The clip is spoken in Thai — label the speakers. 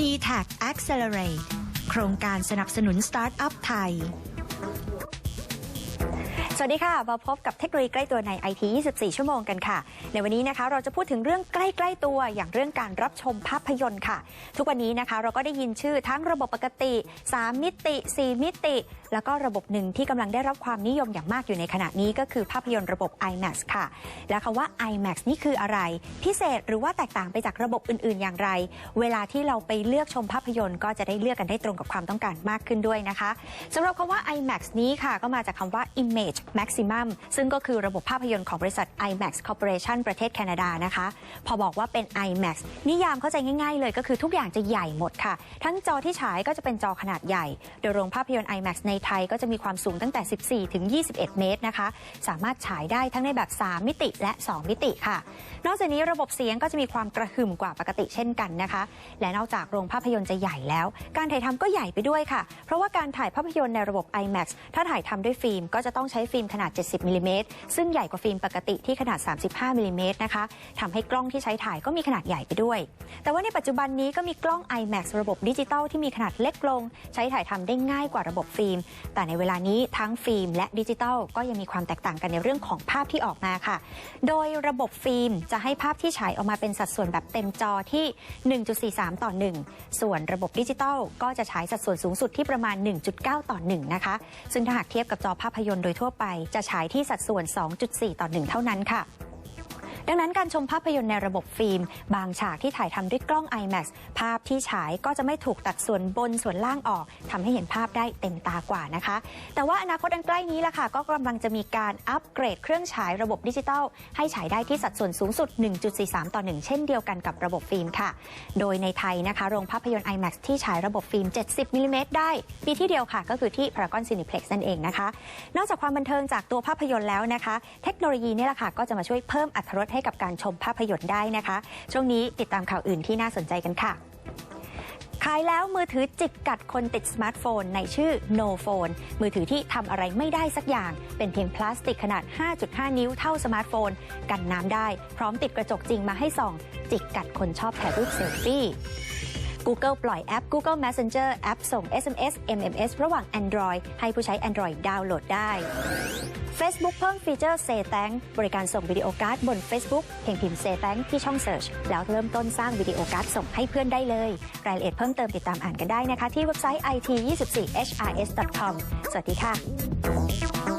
Speaker 1: d t a c Accelerate โครงการสนับสนุนสตาร์ทอัพไทย
Speaker 2: สวัสดีค่ะ มาพบกับเทคโนโลยีใกล้ตัวใน IT 24 ชั่วโมงกันค่ะ ในวันนี้นะคะเราจะพูดถึงเรื่องใกล้ๆตัวอย่างเรื่องการรับชมภาพยนตร์ค่ะ ทุกวันนี้นะคะเราก็ได้ยินชื่อทั้งระบบปกติ 3 มิติ 4 มิติ แล้วก็ระบบหนึ่งที่กำลังได้รับความนิยมอย่างมากอยู่ในขณะนี้ก็คือภาพยนตร์ระบบ IMAX ค่ะ และคำว่า IMAX นี่คืออะไร พิเศษหรือว่าแตกต่างไปจากระบบอื่น ๆ อย่างไร เวลาที่เราไปเลือกชมภาพยนตร์ ก็จะได้เลือกกันได้ตรงกับความต้องการมากขึ้นด้วยนะคะสำหรับคำว่า IMAX นี้ค่ะก็มาจากคำว่า Image Maximum ซึ่งก็คือระบบภาพยนตร์ของบริษัท IMAX Corporation ประเทศแคนาดานะคะ พอบอกว่าเป็น IMAX นิยามเข้าใจง่ายๆเลยก็คือทุกอย่างจะใหญ่หมดค่ะ ทั้งจอที่ฉายก็จะเป็นจอขนาดใหญ่ โดยโรงภาพยนตร์ IMAX ในไทยก็จะมีความสูงตั้งแต่ 14 ถึง 21 เมตรนะคะ สามารถฉายได้ทั้งในแบบ 3 มิติและ 2 มิติค่ะ นอกจากนี้ระบบเสียงก็จะมีความกระหึ่มกว่าปกติเช่นกันนะคะ และนอกจากโรงภาพยนตร์จะใหญ่แล้ว การถ่ายทำก็ใหญ่ไปด้วยค่ะ เพราะว่าการถ่ายภาพยนตร์ในระบบ IMAX ถ้าถ่ายทำด้วยฟิล์มก็จะต้องใช้ฟิิล์มขนาด 70มิลลิเมตรซึ่งใหญ่กว่าฟิล์มปกติที่ขนาด 35มิลลิเมตรนะคะทำให้กล้องที่ใช้ถ่ายก็มีขนาดใหญ่ไปด้วย แต่ว่าในปัจจุบันนี้ก็มีกล้อง IMAX ระบบดิจิตอลที่มีขนาดเล็กลง ใช้ถ่ายทำได้ง่ายกว่าระบบฟิล์ม แต่ในเวลานี้ทั้งฟิล์มและดิจิตอลก็ยังมีความแตกต่างกันในเรื่องของภาพที่ออกมาค่ะ โดยระบบฟิล์มจะให้ภาพที่ฉายออกมาเป็นสัดส่วนแบบเต็มจอที่ 1.43 ต่อ 1 ส่วนระบบดิจิตอลก็จะฉายสัดส่วนสูงสุดที่ประมาณ 1.9 ต่อ 1 นะคะ ซึ่งถ้าหากเทียบกับจอภาพยนตร์โดยทั่วไปจะฉายที่สัดส่วน 2.4 ต่อ 1 เท่านั้นค่ะ ดังนั้นการชมภาพยนตร์ในระบบฟิล์ม บางฉากที่ถ่ายทำด้วยกล้อง IMAX ภาพที่ฉายก็จะไม่ถูกตัดส่วนบนส่วนล่างออกทำให้เห็นภาพได้เต็มตากว่านะคะ แต่ว่าอนาคตอันใกล้นี้ล่ะค่ะ ก็กำลังจะมีการอัปเกรดเครื่องฉายระบบดิจิตอลให้ฉายได้ที่สัดส่วนสูงสุด 1.43 ต่อ 1 เช่นเดียวกันกับระบบฟิล์มค่ะ โดยในไทยนะคะโรงภาพยนตร์ IMAX ที่ฉายระบบฟิล์ม 70มิลลิเมตรได้มีที่เดียวค่ะ ก็คือที่ Paragon Cineplex นั่นเองนะคะ นอกจากความบันเทิงจากตัวภาพยนตร์แล้วนะคะ เทคโนโลยีนี่แหละค่ะก็จะมาช่วยเพิ่มอรรถรสให้กับการชมภาพยนตร์ได้นะคะ ช่วงนี้ติดตามข่าวอื่นที่น่าสนใจกันค่ะขายแล้วมือถือจิกกัดคนติดสมาร์ทโฟน ในชื่อ No Phone มือถือที่ทำอะไรไม่ได้สักอย่าง เป็นเพียงพลาสติกขนาด 5.5 นิ้วเท่าสมาร์ทโฟน กันน้ำได้ พร้อมติดกระจกจริงมาให้ส่อง จิกกัดคนชอบถ่ายรูปเซลฟี่ Google ปล่อยแอป Google Messenger แอปส่ง SMS MMS ระหว่าง Android ให้ผู้ใช้ Android ดาวน์โหลดได้ Facebook เพิ่มฟีเจอร์ Say Thank บริการส่งวิดีโอการ์ดบน Facebook เพียงพิมพ์ Say Thank ที่ช่อง Search แล้วเริ่มต้นสร้างวิดีโอการ์ดส่งให้เพื่อนได้เลย รายละเอียดเพิ่มเติมติดตามอ่านกันได้นะคะ ที่เว็บไซต์ it24hrs.com สวัสดีค่ะ